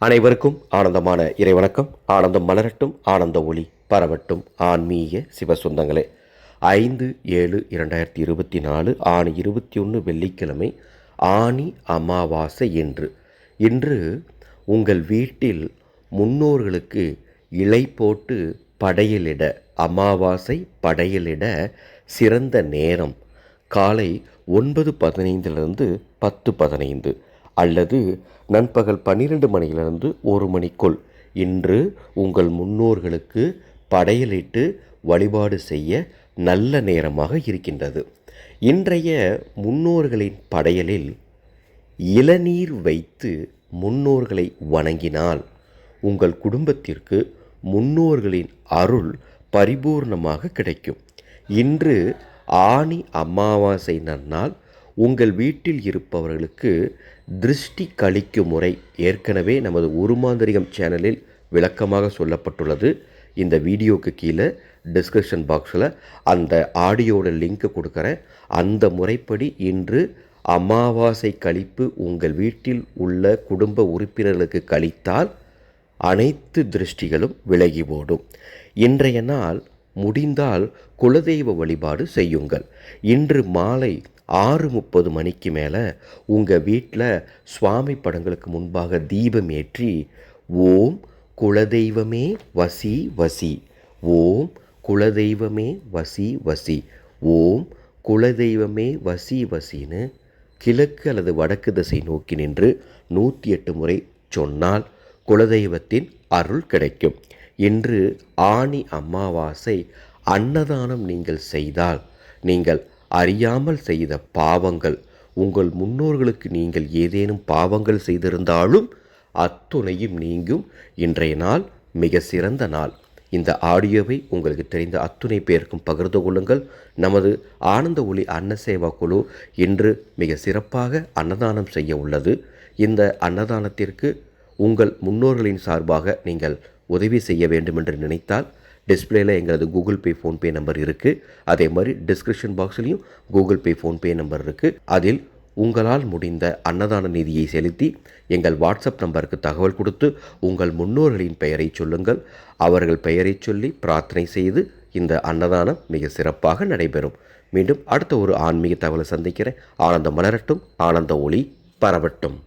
அனைவருக்கும் ஆனந்தமான இறைவணக்கம். ஆனந்தம் மலரட்டும் ஆனந்த ஒளி பரவட்டும். ஆன்மீக சிவசொந்தங்களே ஐந்து ஏழு இரண்டாயிரத்தி இருபத்தி நாலு ஆணி இருபத்தி ஒன்று வெள்ளிக்கிழமை ஆணி அமாவாசை என்று. இன்று உங்கள் வீட்டில் முன்னோர்களுக்கு இலை போட்டு படையலிட அமாவாசை படையலிட சிறந்த நேரம். காலை ஒன்பது பதினைந்திலிருந்து பத்து பதினைந்து. அல்லது நண்பகல் பன்னிரெண்டு மணியிலிருந்து ஒரு மணிக்குள் இன்று உங்கள் முன்னோர்களுக்கு படையலிட்டு வழிபாடு செய்ய நல்ல நேரமாக இருக்கின்றது. இன்றைய முன்னோர்களின் படையலில் இளநீர் வைத்து முன்னோர்களை வணங்கினால் உங்கள் குடும்பத்திற்கு முன்னோர்களின் அருள் பரிபூர்ணமாக கிடைக்கும். இன்று ஆணி அமாவாசை நன்னாள் உங்கள் வீட்டில் இருப்பவர்களுக்கு திருஷ்டி கழிக்கும் முறை ஏற்கனவே நமது உருமாந்திரிகம் சேனலில் விளக்கமாக சொல்லப்பட்டுள்ளது. இந்த வீடியோக்கு கீழே டிஸ்கிரிப்ஷன் பாக்ஸில் அந்த ஆடியோட லிங்க் கொடுக்குறேன். அந்த முறைப்படி இன்று அமாவாசை கழிப்பு உங்கள் வீட்டில் உள்ள குடும்ப உறுப்பினர்களுக்கு கழித்தால் அனைத்து திருஷ்டிகளும் விலகி ஓடும். இன்றைய நாள் முடிந்தால் குலதெய்வ வழிபாடு செய்யுங்கள். இன்று மாலை ஆறு முப்பது மணிக்கு மேலே உங்கள் வீட்டில் சுவாமி படங்களுக்கு முன்பாக தீபம் ஏற்றி ஓம் குலதெய்வமே வசி வசி. ஓம் குலதெய்வமே வசி வசி. ஓம் குலதெய்வமே வசி வசின்னு கிழக்கு அல்லது வடக்கு திசை நோக்கி நின்று நூற்றி எட்டு முறை சொன்னால் குலதெய்வத்தின் அருள் கிடைக்கும். இன்று ஆணி அமாவாசை அன்னதானம் நீங்கள் செய்தால் நீங்கள் அறியாமல் செய்த பாவங்கள் உங்கள் முன்னோர்களுக்கு நீங்கள் ஏதேனும் பாவங்கள் செய்திருந்தாலும் அத்துணையும் நீங்கும். இன்றைய நாள் மிக சிறந்த நாள். இந்த ஆடியோவை உங்களுக்கு தெரிந்த அத்துணை பேருக்கும் பகிர்ந்து கொள்ளுங்கள். நமது ஆனந்த ஒளி அன்னசேவா குழு இன்று மிக சிறப்பாக அன்னதானம் செய்ய உள்ளது. இந்த அன்னதானத்திற்கு உங்கள் முன்னோர்களின் சார்பாக நீங்கள் உதவி செய்ய வேண்டும் என்று நினைத்தால் டிஸ்பிளேல எங்களது கூகுள் பே ஃபோன்பே நம்பர் இருக்குது அதே மாதிரி டிஸ்கிரிப்ஷன் பாக்ஸ்லேயும் கூகுள் பே ஃபோன்பே நம்பர் இருக்குது அதில் உங்களால் முடிந்த அன்னதான நிதியை செலுத்தி எங்கள் வாட்ஸ்அப் நம்பருக்கு தகவல் கொடுத்து உங்கள் முன்னோர்களின் பெயரை சொல்லுங்கள். அவர்கள் பெயரை சொல்லி பிரார்த்தனை செய்து இந்த அன்னதானம் மிக சிறப்பாக நடைபெறும். மீண்டும் அடுத்த ஒரு ஆன்மீக தகவலை சந்திக்கிறேன். ஆனந்தம் மலரட்டும். ஆனந்த ஒளி பரவட்டும்.